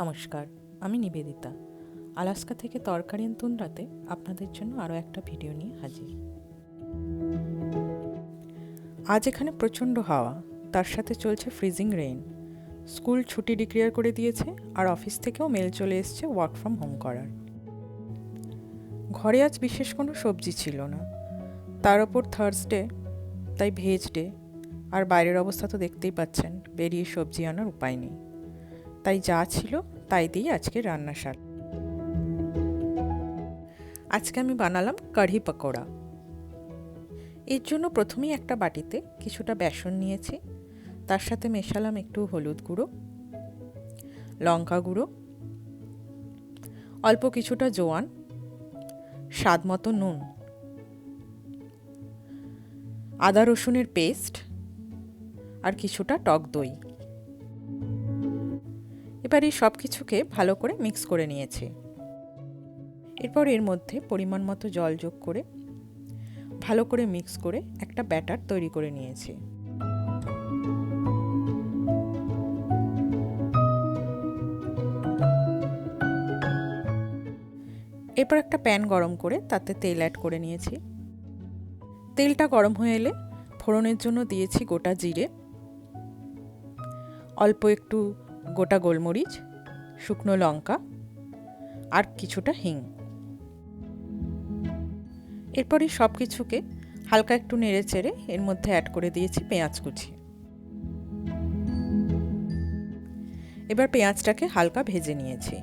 নমস্কার, আমি নিবেদিতা। আলাস্কা থেকে তরকারি তুন্দ্রাতে আপনাদের জন্য আরও একটা ভিডিও নিয়ে হাজির। আজ এখানে প্রচণ্ড হাওয়া, তার সাথে চলছে ফ্রিজিং রেইন স্কুল ছুটি ডিক্লেয়ার করে দিয়েছে আর অফিস থেকেও মেল চলে এসছে ওয়ার্ক ফ্রম হোম করার। ঘরে আজ বিশেষ কোনো সবজি ছিল না। তার ওপর থার্সডে তাই ভেজ ডে আর বাইরের অবস্থা তো দেখতেই পাচ্ছেন, বেরিয়ে সবজি আনার উপায় নেই। তাই যা ছিল তাই দিয়ে আজকে রান্না সার। আজকে আমি বানালাম কাঢ়ি পকোড়া। এর জন্য প্রথমেই একটা বাটিতে কিছুটা বেসন নিয়েছি, তার সাথে মেশালাম একটু হলুদ গুঁড়ো, লঙ্কা গুঁড়ো, অল্প কিছুটা জোয়ান, স্বাদ মতো নুন, আদা রসুনের পেস্ট আর কিছুটা টক দই। এবার এই সব কিছুকে ভালো করে মিক্স করে নিয়েছি। এরপর এর মধ্যে পরিমাণ মতো জল যোগ করে ভালো করে মিক্স করে একটা ব্যাটার তৈরি করে নিয়েছি। এরপর একটা প্যান গরম করে তাতে তেল অ্যাড করে নিয়েছি। তেলটা গরম হয়ে এলে ফোড়নের জন্য দিয়েছি গোটা জিরে। অল্প একটু গোটা গোলমরিচ, শুকনো লঙ্কা আর কিছুটা হিং। এরপরে সব কিছুকে হালকা একটু নেড়ে চেড়ে এর মধ্যে অ্যাড করে দিয়েছি পেঁয়াজ কুচি। এবার পেঁয়াজটাকে হালকা ভেজে নিয়েছি।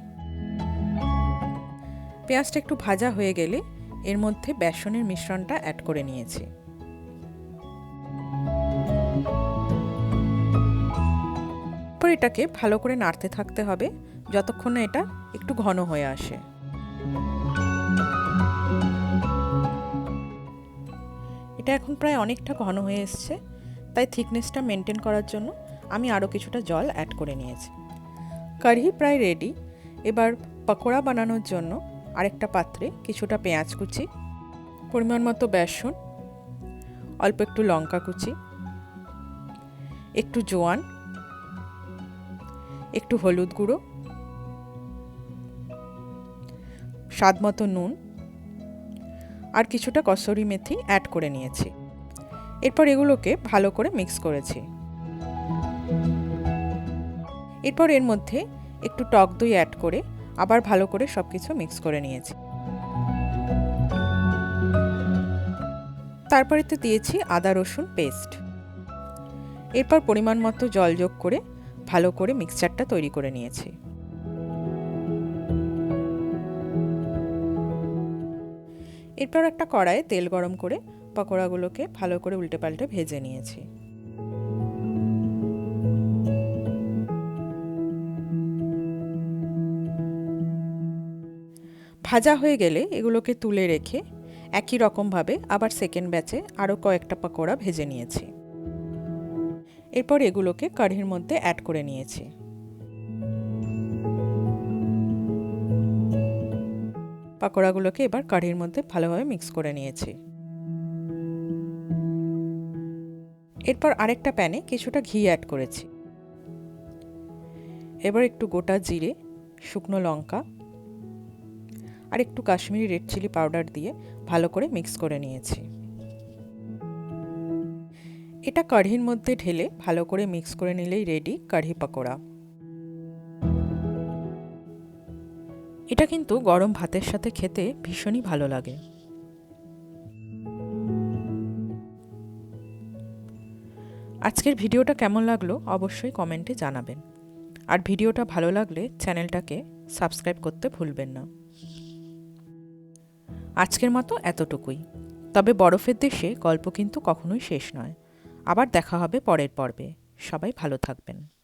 পেঁয়াজটা একটু ভাজা হয়ে গেলে এর মধ্যে বেসনের মিশ্রণটা অ্যাড করে নিয়েছি। এরপর এটাকে ভালো করে নাড়তে থাকতে হবে যতক্ষণ না এটা একটু ঘন হয়ে আসে। এটা এখন প্রায় অনেকটা ঘন হয়ে এসছে, তাই থিকনেসটা মেনটেন করার জন্য আমি আরও কিছুটা জল অ্যাড করে নিয়েছি। কারি প্রায় রেডি, এবার পকোড়া বানানোর জন্য আরেকটা পাত্রে কিছুটা পেঁয়াজ কুচি, পরিমাণ মতো বেসন, অল্প একটু লঙ্কা কুচি, একটু জোয়ান একটু হলুদ গুঁড়ো, স্বাদ মতো নুন, আর কিছুটা কসরি মেথি অ্যাড করে নিয়েছি। এরপর এগুলোকে ভালো করে মিক্স করেছি। এরপর এর মধ্যে একটু টক দই অ্যাড করে আবার ভালো করে সব কিছু মিক্স করে নিয়েছি। তারপরে তো দিয়েছি আদা রসুন পেস্ট এরপর পরিমাণ মতো জল যোগ করে ভালো করে মিক্সচারটা তৈরি করে নিয়েছি। এরপর একটা কড়াইয়ে তেল গরম করে পকোড়াগুলোকে ভালো করে উল্টে পাল্টে ভেজে নিয়েছি। ভাজা হয়ে গেলে এগুলোকে তুলে রেখে একই রকমভাবে আবার সেকেন্ড ব্যাচে আরও কয়েকটা পকোড়া ভেজে নিয়েছি। এরপর এগুলোকে কাঠির মধ্যে অ্যাড করে নিয়েছি। পাকোড়াগুলোকে এবার কাঠির মধ্যে ভালোভাবে মিক্স করে নিয়েছি। এরপর আরেকটা প্যানে কিছুটা ঘি অ্যাড করেছি। এবার একটু গোটা জিরে, শুকনো লঙ্কা আর একটু কাশ্মীরি রেড চিলি পাউডার দিয়ে ভালো করে মিক্স করে নিয়েছি। এটা কাঢ়ির মধ্যে ঢেলে ভালো করে মিক্স করে নিলেই রেডি কাঢ়ি পাকোড়া। এটা কিন্তু গরম ভাতের সাথে খেতে ভীষণই ভালো লাগে। আজকের ভিডিওটা কেমন লাগল অবশ্যই কমেন্টে জানাবেন। আর ভিডিওটা ভালো লাগলে চ্যানেলটাকে সাবস্ক্রাইব করতে ভুলবেন না। আজকের মতো এতটুকুই। তবে বরফের দেশে গল্প কিন্তু কখনোই শেষ নয়। আবার দেখা হবে পরের পর্বে। সবাই ভালো থাকবেন।